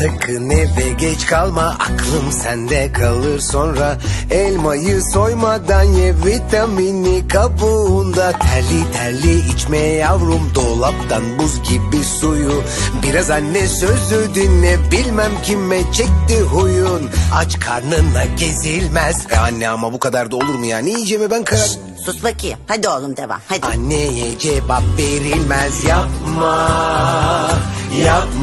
Sakın eve geç kalma aklım sende kalır sonra Elmayı soymadan ye vitamini kabuğunda Terli terli içme yavrum dolaptan buz gibi suyu Biraz anne sözü dinle bilmem kime çekti huyun Aç karnına gezilmez e Anne ama bu kadar da olur mu ya ne yiyeceğime ben karar Sus bakayım. Hadi oğlum devam. Hadi. Anneye cevap verilmez yapma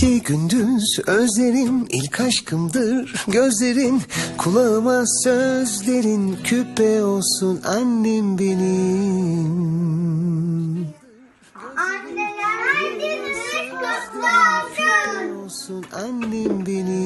Gece gündüz özlerim ilk aşkımdır. Gözlerin kulağıma sözlerin küpe olsun annem benim. Anneler gününüz kutlu olsun. Olsun annem benim.